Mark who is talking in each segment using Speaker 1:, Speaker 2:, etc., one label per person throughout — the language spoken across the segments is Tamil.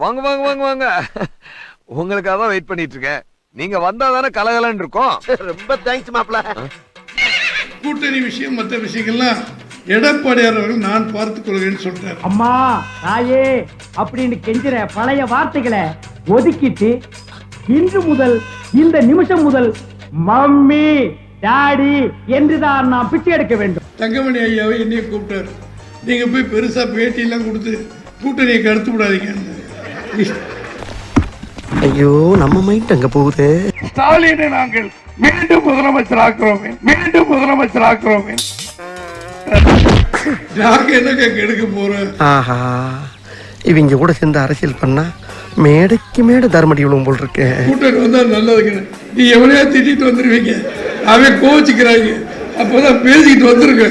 Speaker 1: வாங்க வாங்க வாங்க வாங்க. உங்களுக்காக தான் வெயிட் பண்ணிட்டு இருக்கேன் நீங்க வந்தா தானே கலகலன்னு இருக்கும்.
Speaker 2: ரொம்ப தேங்க்ஸ் மாப்ள
Speaker 3: கூட்டணி விஷயம் மற்ற விஷயங்கள்லாம் எடப்பாடியார் அவர்கள் நான் பார்த்துக் கொள்கிறேன்னு சொல்லிட்டார்
Speaker 4: அம்மா தாயே அப்படின்னு கெஞ்சிற பழைய வார்த்தைகளை ஒதுக்கிட்டு இன்று முதல் இந்த நிமிஷம் முதல் மம்மி டாடி என்றுதான் நான் பிச்சை எடுக்க வேண்டும்.
Speaker 3: தங்கமணி ஐயாவை என்னைய கூப்பிட்டாரு. நீங்க போய் பெருசா பேட்டியெல்லாம் கொடுத்து கூட்டணியை கருத்து விடாதீங்க.
Speaker 2: ஐயோ நம்ம மைண்ட் அங்க போகுது.
Speaker 3: ஸ்டாலினை நாங்கள் மீண்டும் முதலமைச்சர் ஆக்குறோம் மீண்டும் முதலமைச்சர் ஆக்குறோம். நாங்க என்னங்க கெடுக்க போறோம்?
Speaker 2: ஆஹா இவங்க கூட சேர்ந்து அரசியல் பண்ணா மேடைக்கு மேடை தர்மடி விழுவும் போல் இருக்கு.
Speaker 3: கூட்டணி வந்தா நல்லதுங்க நீ எவனையா திட்டிட்டு வந்துருவீங்க. அவன் கோவிச்சுக்கிறாங்க. அப்பதான் பேசிக்கிட்டு வந்துருங்க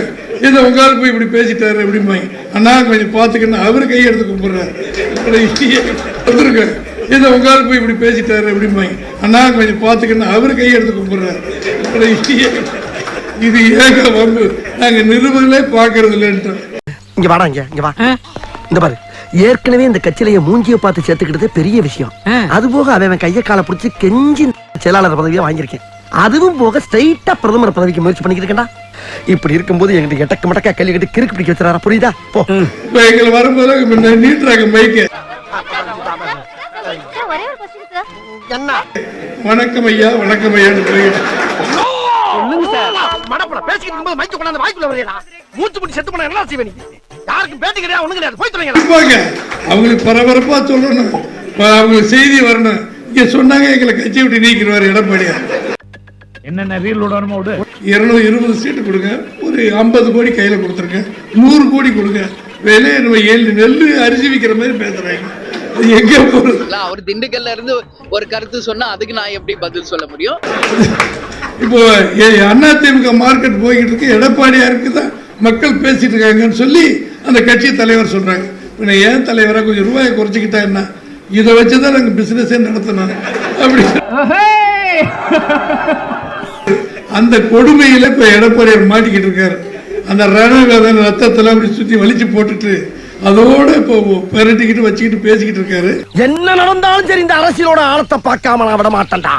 Speaker 3: இதை உங்களால போய் இப்படி பேசிட்டாரு அப்படிம்பாங்க. அண்ணா கொஞ்சம் பார்த்துக்கணும் அவரு கையெடுத்து கும்பிடுறாரு. வந்துருங்க இதை உங்களால போய் இப்படி பேசிட்டாரு அப்படிம்பாங்க. அண்ணா கொஞ்சம் பார்த்துக்கணும் அவரு கையெடுத்து கும்பிடுறாரு. இது ஏக வம்பு. நாங்க நிருபங்களே பார்க்கறது இல்லைன்ட்டோம்
Speaker 2: இங்க வாடா இங்க இங்க வா. இந்த பாரு ஏற்கனவே இந்த கட்சியில மூஞ்சிய பார்த்து சேர்த்துக்கிட்டதே பெரிய விஷயம். அது போக அவன் அவன் கைய காலை பிடிச்சி கெஞ்சி செயலாளர் பதவியை வாங்கியிருக்கேன். அதுவும் போக ஸ்ட்ரைட்டா பிரதமர் பதவிக்கு முயற்சி பண்ணிக்கிட்டு இப்படி இருக்கும்போது எங்கிட்ட எட்டக்கு மட்டக்கா கேள்வி கட்டி கிறுக்கு பிடிக்க வச்சுறாரா புரியுதா? போ.
Speaker 3: எங்களை வரும்போது நீட்டுறாங்க மைக்க
Speaker 5: சார் ஒரே ஒரு கொஸ்டின் சார்
Speaker 2: என்ன?
Speaker 3: வணக்கம் ஐயா வணக்கம் ஐயான்னு சொல்லிட்டு
Speaker 2: மடப்பட பேசிக்கிட்டு இருக்கும்போது மைக்கு கொண்டாந்து வாய்க்குள்ள வரையடா மூச்சு முடி செத்து போனா என்ன செய்வே நீ? யாருக்கும் பேட்டி கிடையாது ஒண்ணு கிடையாது. போய் தொலைங்க
Speaker 3: இருப்பாங்க அவங்களுக்கு பரபரப்பா சொல்லணும். அவங்களுக்கு செய்தி வரணும். இங்க சொன்னாங்க எங்களை கட்சி விட்டு நீக்கிடுவார் எடப்பாடியார்.
Speaker 4: என்னென்ன ரீல் விடணுமோ விடு.
Speaker 3: இருநூறு இருபது சீட்டு கொடுங்க. ஒரு ஐம்பது கோடி கையில கொடுத்துருங்க. நூறு கோடி கொடுங்க. நம்ம ஏழு நெல்லு அரிசி விற்கிற மாதிரி பேசுறாங்க. அது எங்க
Speaker 6: அவர் திண்டுக்கல்ல இருந்து ஒரு கருத்து சொன்னா அதுக்கு நான் எப்படி பதில் சொல்ல முடியும்?
Speaker 3: இப்போ ஏ- அதிமுக மார்க்கெட் போய்கிட்டு இருக்கு. எடப்பாடியாருக்கு தான் மக்கள் பேசிட்டு இருக்காங்கன்னு சொல்லி அந்த கட்சி தலைவர் சொல்றாங்க. பின்ன ஏன் தலைவரா கொஞ்சம் ரூபாயை குறைச்சிக்கிட்டா என்ன? இதை வச்சுதான் நாங்க பிசினஸே நடத்தணும். அப்படி. அந்த கொடுமையில இப்ப எடப்பாடியார் மாட்டிக்கிட்டு இருக்காரு. அந்த ரணவேதன் ரத்தத்துல அப்படி சுத்தி வலிச்சு போட்டுட்டு அதோட இப்போ பெரட்டிக்கிட்டு வச்சுக்கிட்டு பேசிக்கிட்டு இருக்காரு.
Speaker 2: என்ன நடந்தாலும் சரி இந்த அரசியலோட ஆழத்தை பார்க்காம நான் விட மாட்டேன்டா.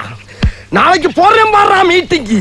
Speaker 2: நாளைக்கு போறேன் பாடுறா மீட்டிங்கு